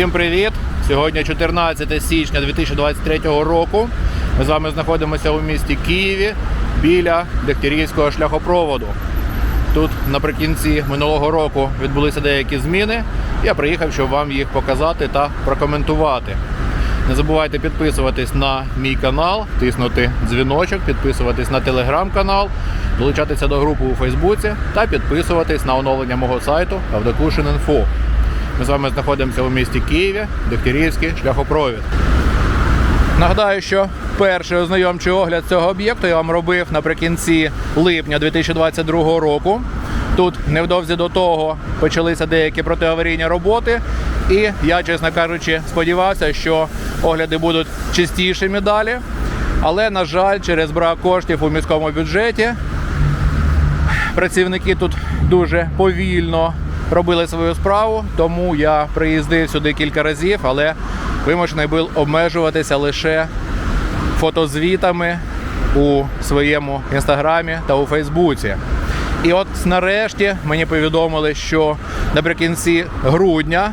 Усім привіт! Сьогодні 14 січня 2023 року. Ми з вами знаходимося у місті Києві біля Дегтярівського шляхопроводу. Тут наприкінці минулого року відбулися деякі зміни. Я приїхав, щоб вам їх показати та прокоментувати. Не забувайте підписуватись на мій канал, тиснути дзвіночок, підписуватись на телеграм-канал, долучатися до групи у Фейсбуці та підписуватись на оновлення мого сайту Авдокушин.Інфо. Ми з вами знаходимося у місті Києві, Дегтярівський шляхопровід. Нагадаю, що перший ознайомчий огляд цього об'єкту я вам робив наприкінці липня 2022 року. Тут невдовзі до того почалися деякі протиаварійні роботи, і я, чесно кажучи, сподівався, що огляди будуть частішими далі. Але, на жаль, через брак коштів у міському бюджеті працівники тут дуже повільно робили свою справу, тому я приїздив сюди кілька разів, але вимушений був обмежуватися лише фотозвітами у своєму інстаграмі та у Фейсбуці. І от нарешті мені повідомили, що наприкінці грудня,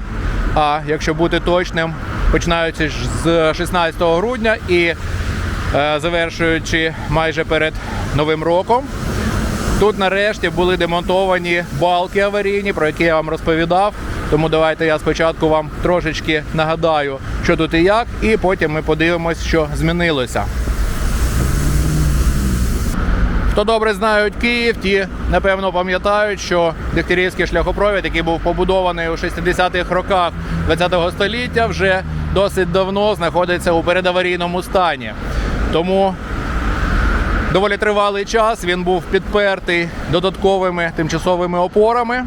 а якщо бути точним, починаючи з 16 грудня і е, завершуючи майже перед Новим роком, Тут нарешті були демонтовані балки аварійні, про які я вам розповідав. Тому давайте я спочатку вам трошечки нагадаю, що тут і як, і потім ми подивимось, що змінилося. Хто добре знають Київ, ті напевно пам'ятають, що Дегтярівський шляхопровід, який був побудований у 60-х роках ХХ століття, вже досить давно знаходиться у передаварійному стані. Тому доволі тривалий час він був підпертий додатковими тимчасовими опорами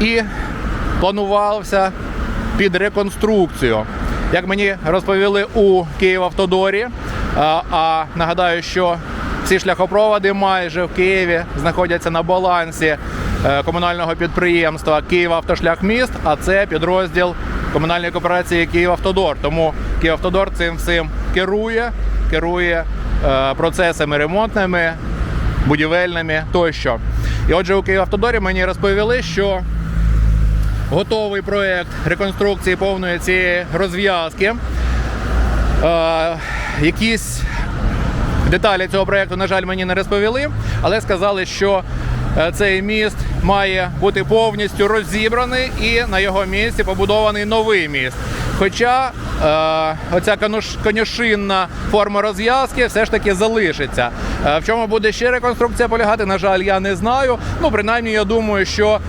і планувався під реконструкцію. Як мені розповіли у Київавтодорі, а, а нагадаю, що ці шляхопроводи майже в Києві знаходяться на балансі е, комунального підприємства «Київавтошляхміст», а це підрозділ комунальної кооперації «Київавтодор». Тому «Київавтодор» цим всім керує, керує е, процесами ремонтними, будівельними тощо. І отже, у Київавтодорі мені розповіли, що готовий проект реконструкції повної цієї розв'язки. Е, якісь деталі цього проекту, на жаль, мені не розповіли, але сказали, що е, цей міст має бути повністю розібраний і на його місці побудований новий міст. Хоча е, оця конюшинна форма розв'язки все ж таки залишиться. Е, в чому буде ще реконструкція полягати, на жаль, я не знаю. Ну, принаймні, я думаю, що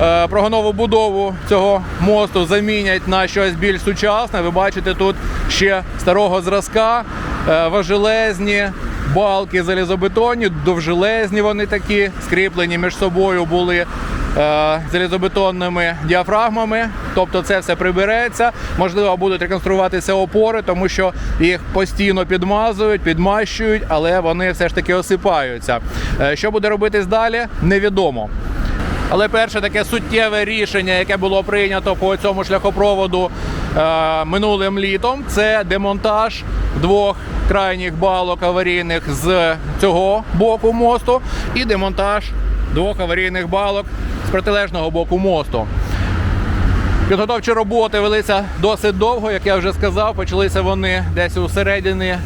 е, прогонову будову цього мосту замінять на щось більш сучасне. Ви бачите тут ще старого зразка, е, важелезні. Балки залізобетонні, довжелезні вони такі, скріплені між собою були е, залізобетонними діафрагмами. Тобто це все прибереться. Можливо, будуть реконструюватися опори, тому що їх постійно підмазують, підмащують, але вони все ж таки осипаються. Е, що буде робитись далі, невідомо. Але перше таке суттєве рішення, яке було прийнято по цьому шляхопроводу е, минулим літом, це демонтаж двох крайніх балок аварійних з цього боку мосту і демонтаж двох аварійних балок з протилежного боку мосту. Підготовчі роботи велися досить довго, як я вже сказав. Почалися вони десь у середині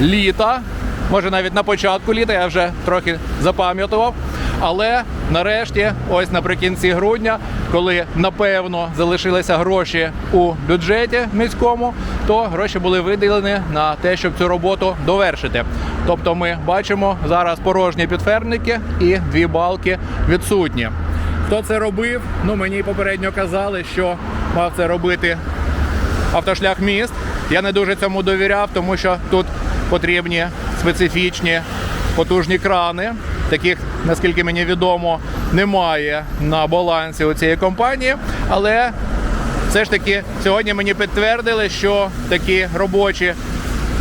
літа, може навіть на початку літа, я вже трохи запам'ятував. Але нарешті, ось наприкінці грудня, коли напевно залишилися гроші у бюджеті міському, то гроші були виділені на те, щоб цю роботу довершити. Тобто, ми бачимо зараз порожні підфермники і дві балки відсутні. Хто це робив? Ну мені попередньо казали, що мав це робити автошлях міст. Я не дуже цьому довіряв, тому що тут потрібні специфічні потужні крани. Таких, наскільки мені відомо, немає на балансі у цієї компанії. Але все ж таки сьогодні мені підтвердили, що такі робочі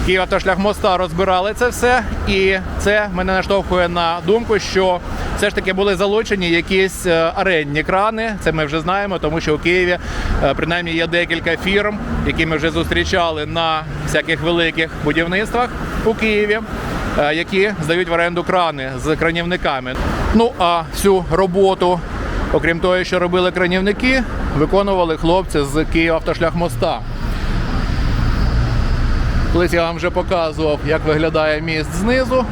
Київавтошляхмоста розбирали це все, і це мене наштовхує на думку, що все ж таки були залучені якісь е, арендні крани. Це ми вже знаємо, тому що у Києві е, принаймні є декілька фірм, які ми вже зустрічали на всяких великих будівництвах у Києві. Е, Які здають в оренду крани з кранівниками. Ну а всю роботу окрім того, що робили кранівники, виконували хлопці з Київавтошляхмоста. Колись я вам вже показував, як виглядає міст знизу.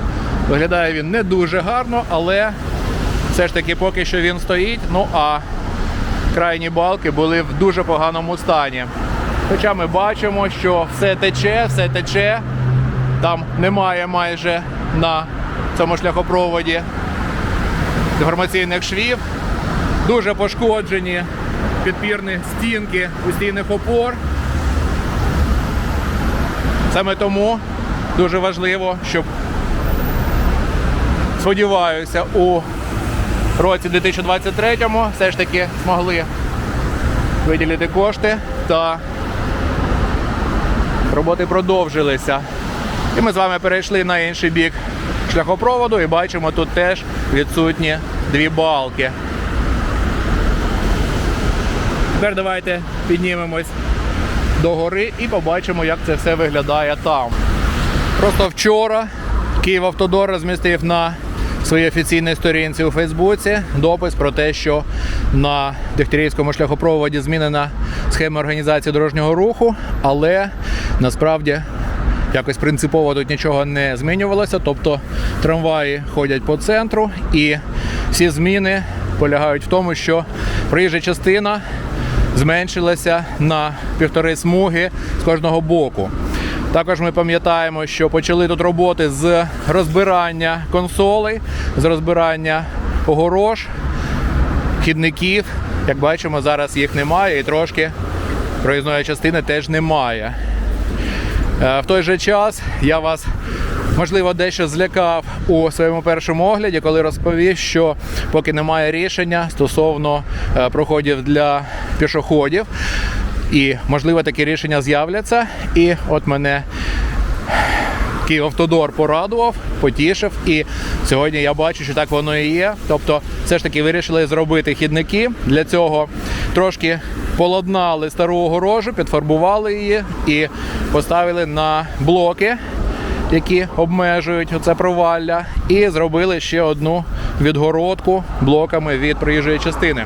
Виглядає він не дуже гарно, але все ж таки поки що він стоїть. Ну а крайні балки були в дуже поганому стані. Хоча ми бачимо, що все тече, все тече. Там немає майже на цьому шляхопроводі інформаційних швів. Дуже пошкоджені підпірні стінки устійних опор. Саме тому дуже важливо, щоб сподіваюся, у році 2023 все ж таки змогли виділити кошти та роботи продовжилися. І ми з вами перейшли на інший бік шляхопроводу і бачимо, тут теж відсутні дві балки. Тепер давайте піднімемось до гори і побачимо, як це все виглядає там. Просто вчора Київавтодор розмістив на своїй офіційній сторінці у Фейсбуці допис про те, що на Дегтярівському шляхопроводі змінена схема організації дорожнього руху, але насправді якось принципово тут нічого не змінювалося. Тобто трамваї ходять по центру, і всі зміни полягають в тому, що проїжджа частина зменшилася на півтори смуги з кожного боку. Також ми пам'ятаємо, що почали тут роботи з розбирання консолей, з розбирання огорож, хідників. Як бачимо, зараз їх немає і трошки проїзної частини теж немає. Е, В той же час я вас можливо дещо злякав у своєму першому огляді, коли розповів, що поки немає рішення стосовно е, проходів для пішоходів, і можливо такі рішення з'являться. І от мене Київавтодор порадував, потішив, і сьогодні я бачу, що так воно і є. Тобто, все ж таки вирішили зробити хідники. Для цього трошки поладнали стару огорожу, підфарбували її і поставили на блоки, які обмежують оце провалля, і зробили ще одну відгородку блоками від проїжджої частини.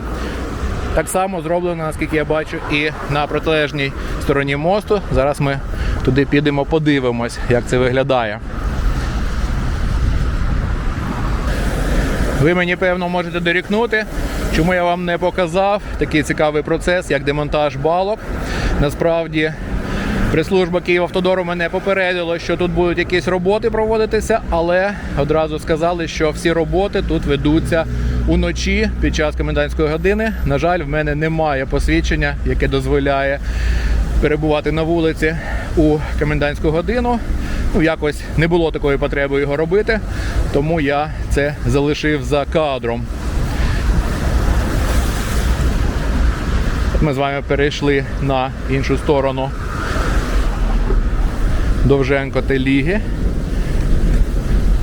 Так само зроблено, наскільки я бачу, і на протилежній стороні мосту. Зараз ми туди підемо, подивимось, як це виглядає. Ви мені певно можете дорікнути, чому я вам не показав такий цікавий процес, як демонтаж балок. Насправді, прес-служба Київавтодору мене попередила, що тут будуть якісь роботи проводитися, але одразу сказали, що всі роботи тут ведуться уночі під час комендантської години. На жаль, в мене немає посвідчення, яке дозволяє перебувати на вулиці у комендантську годину. Ну, якось не було такої потреби його робити, тому я це залишив за кадром. Ми з вами перейшли на іншу сторону Довженко Теліги.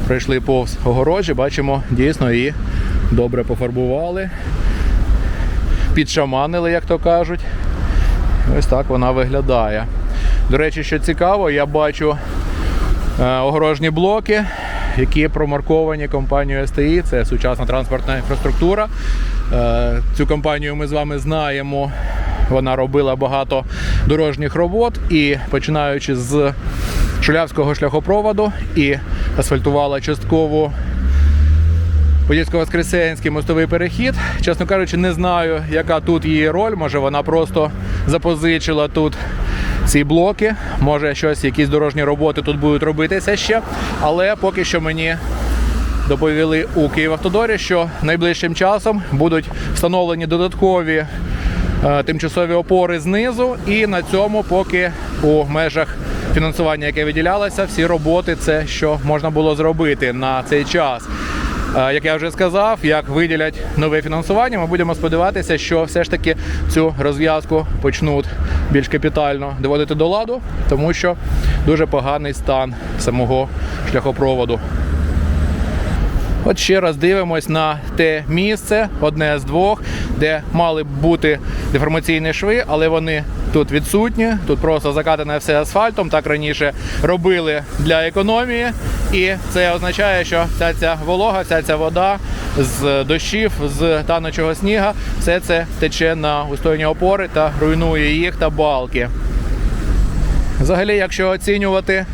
Пройшли повз огорожі, бачимо, дійсно її добре пофарбували, підшаманили, як то кажуть. Ось так вона виглядає. До речі, що цікаво, я бачу е, огорожні блоки, які промарковані компанією СТІ. Це сучасна транспортна інфраструктура. Е, цю компанію ми з вами знаємо. Вона робила багато дорожніх робот і починаючи з Шулявського шляхопроводу і асфальтувала частково Подільсько-Воскресенський мостовий перехід. Чесно кажучи, не знаю, яка тут її роль. Може вона просто запозичила тут ці блоки. Може щось, якісь дорожні роботи тут будуть робитися ще. Але поки що мені доповіли у Київавтодорі, що найближчим часом будуть встановлені додаткові е, тимчасові опори знизу, і на цьому, поки у межах фінансування, яке виділялося, всі роботи, це що можна було зробити на цей час. Як я вже сказав, як виділять нове фінансування, ми будемо сподіватися, що все ж таки цю розв'язку почнуть більш капітально доводити до ладу, тому що дуже поганий стан самого шляхопроводу. От ще раз дивимось на те місце, одне з двох, де мали б бути деформаційні шви, але вони тут відсутні. Тут просто закатане все асфальтом. Так раніше робили для економії. І це означає, що вся ця волога, вся ця вода з дощів, з танучого сніга, все це тече на устойні опори та руйнує їх та балки. Взагалі, якщо оцінювати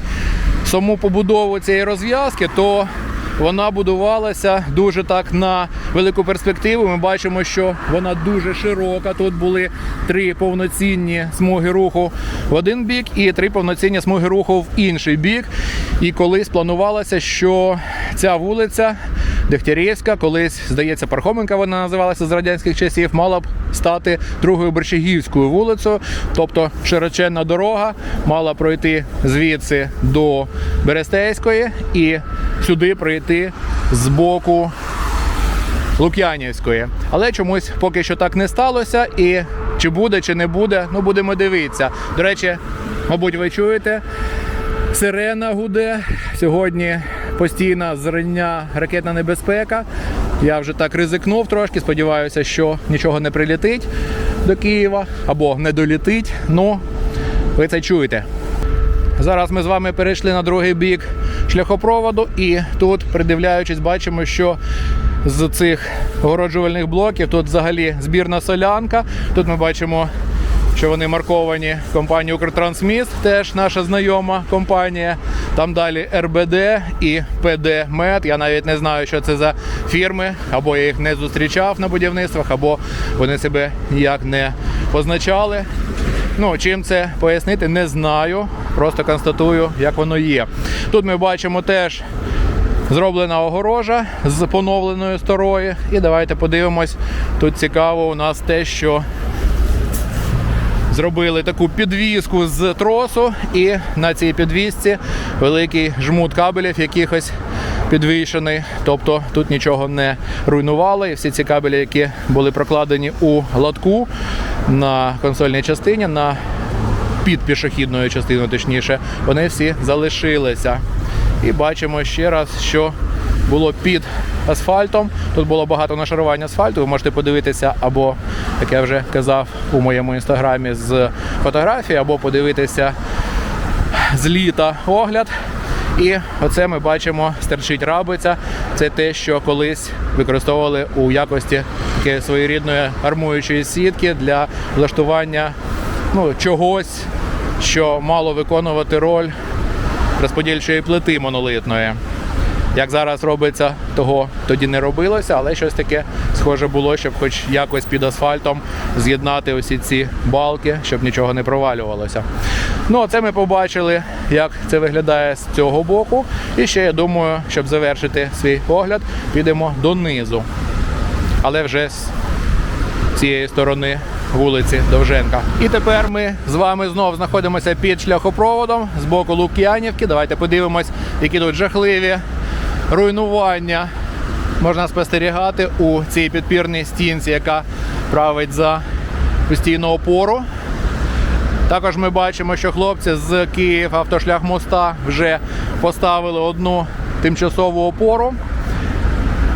саму побудову цієї розв'язки, то вона будувалася дуже так на велику перспективу. Ми бачимо, що вона дуже широка. Тут були три повноцінні смуги руху в один бік і три повноцінні смуги руху в інший бік. І колись планувалося, що ця вулиця Дегтярівська, колись, здається, Пархоменка вона називалася з радянських часів, мала б стати другою Борщагівською вулицею, тобто широченна дорога мала пройти звідси до Берестейської і сюди пройти з боку Лук'янівської. Але чомусь поки що так не сталося. І чи буде, чи не буде, ну будемо дивитися. До речі, мабуть, ви чуєте. Сирена гуде. Сьогодні постійна зрання ракетна небезпека. Я вже так ризикнув трошки. Сподіваюся, що нічого не прилітить до Києва або не долітить. Ну, ви це чуєте. Зараз ми з вами перейшли на другий бік шляхопроводу, і тут, придивляючись, бачимо, що з цих огороджувальних блоків тут взагалі збірна солянка. Тут ми бачимо, що вони марковані компанією Укртрансміст, теж наша знайома компанія. Там далі РБД і ПД Мед. Я навіть не знаю, що це за фірми, або я їх не зустрічав на будівництвах, або вони себе ніяк не позначали. Ну, чим це пояснити, не знаю. Просто констатую, як воно є. Тут ми бачимо теж зроблена огорожа з поновленою старої. І давайте подивимось. Тут цікаво у нас те, що зробили таку підвіску з тросу, і на цій підвісці великий жмут кабелів якихось підвішений. Тобто тут нічого не руйнували. І всі ці кабелі, які були прокладені у лотку на консольній частині, на під пішохідною частиною, точніше, вони всі залишилися. І бачимо ще раз, що було під асфальтом. Тут було багато нашарування асфальту. Ви можете подивитися, або, як я вже казав, у моєму інстаграмі з фотографії, або подивитися з літа огляд. І оце ми бачимо, стерчить рабиця. Це те, що колись використовували у якості своєрідної армуючої сітки для влаштування ну, чогось, що мало виконувати роль розподільчої плити монолитної. Як зараз робиться, того тоді не робилося, але щось таке схоже було, щоб хоч якось під асфальтом з'єднати усі ці балки, щоб нічого не провалювалося. Ну, це ми побачили, як це виглядає з цього боку. І ще я думаю, щоб завершити свій огляд, підемо донизу. Але вже з цієї сторони вулиці Довженка. І тепер ми з вами знов знаходимося під шляхопроводом з боку Лук'янівки. Давайте подивимось, які тут жахливі руйнування можна спостерігати у цій підпірній стінці, яка править за постійну опору. Також ми бачимо, що хлопці з Київ автошлях моста вже поставили одну тимчасову опору.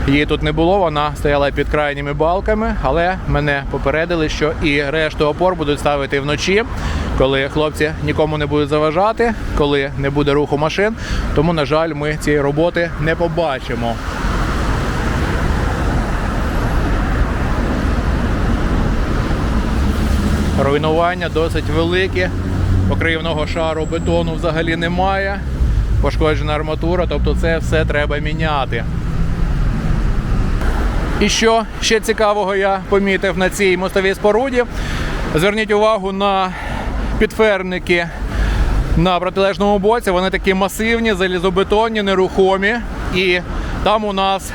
Її тут не було, вона стояла під крайніми балками, але мене попередили, що і решту опор будуть ставити вночі, коли хлопці нікому не будуть заважати, коли не буде руху машин. Тому, на жаль, ми цієї роботи не побачимо. Руйнування досить великі. Покривного шару бетону взагалі немає. Пошкоджена арматура, тобто це все треба міняти. І що ще цікавого я помітив на цій мостовій споруді. Зверніть увагу на підферники на протилежному боці. Вони такі масивні, залізобетонні, нерухомі. І там у нас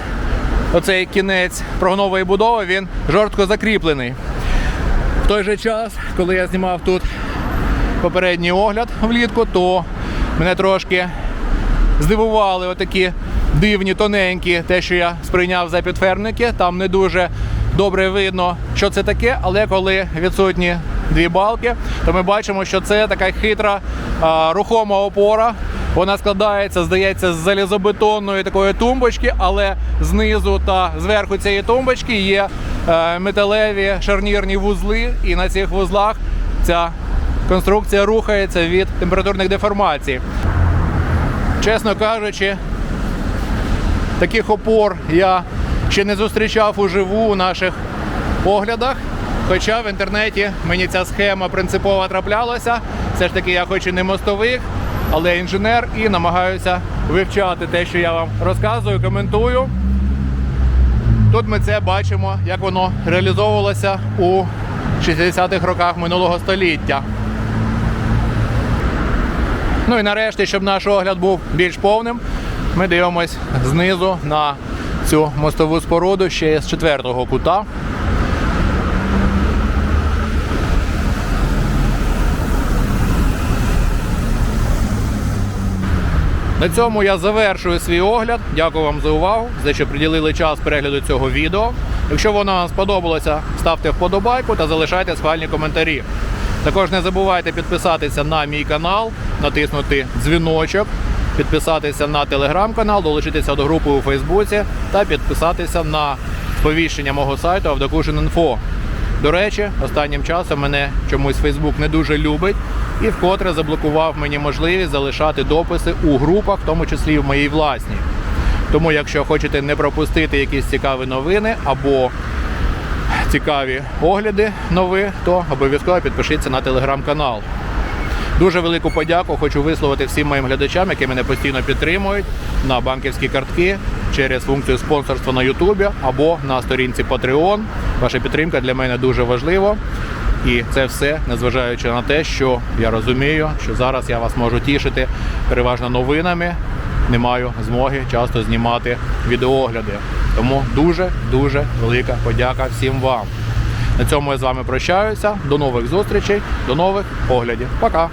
оцей кінець прогнової будови він жорстко закріплений. В той же час, коли я знімав тут попередній огляд влітку, то мене трошки здивували отакі дивні, тоненькі, те, що я сприйняв за підферники. Там не дуже добре видно, що це таке, але коли відсутні дві балки, то ми бачимо, що це така хитра рухома опора, Вона складається, здається, з залізобетонної такої тумбочки, але знизу та зверху цієї тумбочки є е, металеві шарнірні вузли, і на цих вузлах ця конструкція рухається від температурних деформацій. Чесно кажучи, таких опор я ще не зустрічав уживу у наших оглядах. Хоча в інтернеті мені ця схема принципово траплялася. Все ж таки, я хоч і не мостовик, але інженер і намагаюся вивчати те, що я вам розказую, коментую. Тут ми це бачимо, як воно реалізовувалося у 60-х роках минулого століття. Ну і нарешті, щоб наш огляд був більш повним, ми дивимось знизу на цю мостову споруду ще з четвертого кута. На цьому я завершую свій огляд. Дякую вам за увагу, за що приділили час перегляду цього відео. Якщо воно вам сподобалося, ставте вподобайку та залишайте схвальні коментарі. Також не забувайте підписатися на мій канал, натиснути дзвіночок, підписатися на телеграм-канал, долучитися до групи у Фейсбуці та підписатися на сповіщення мого сайту Авдокушин.Інфо. До речі, останнім часом мене чомусь Фейсбук не дуже любить і вкотре заблокував мені можливість залишати дописи у групах, в тому числі в моїй власній. Тому, якщо хочете не пропустити якісь цікаві новини або цікаві огляди нові, то обов'язково підпишіться на телеграм-канал. Дуже велику подяку хочу висловити всім моїм глядачам, які мене постійно підтримують на банківські картки через функцію спонсорства на Ютубі або на сторінці Patreon. Ваша підтримка для мене дуже важлива. І це все, незважаючи на те, що я розумію, що зараз я вас можу тішити переважно новинами. Не маю змоги часто знімати відеоогляди. Тому дуже дуже велика подяка всім вам. На цьому я з вами прощаюся. До нових зустрічей, до нових оглядів. Пока!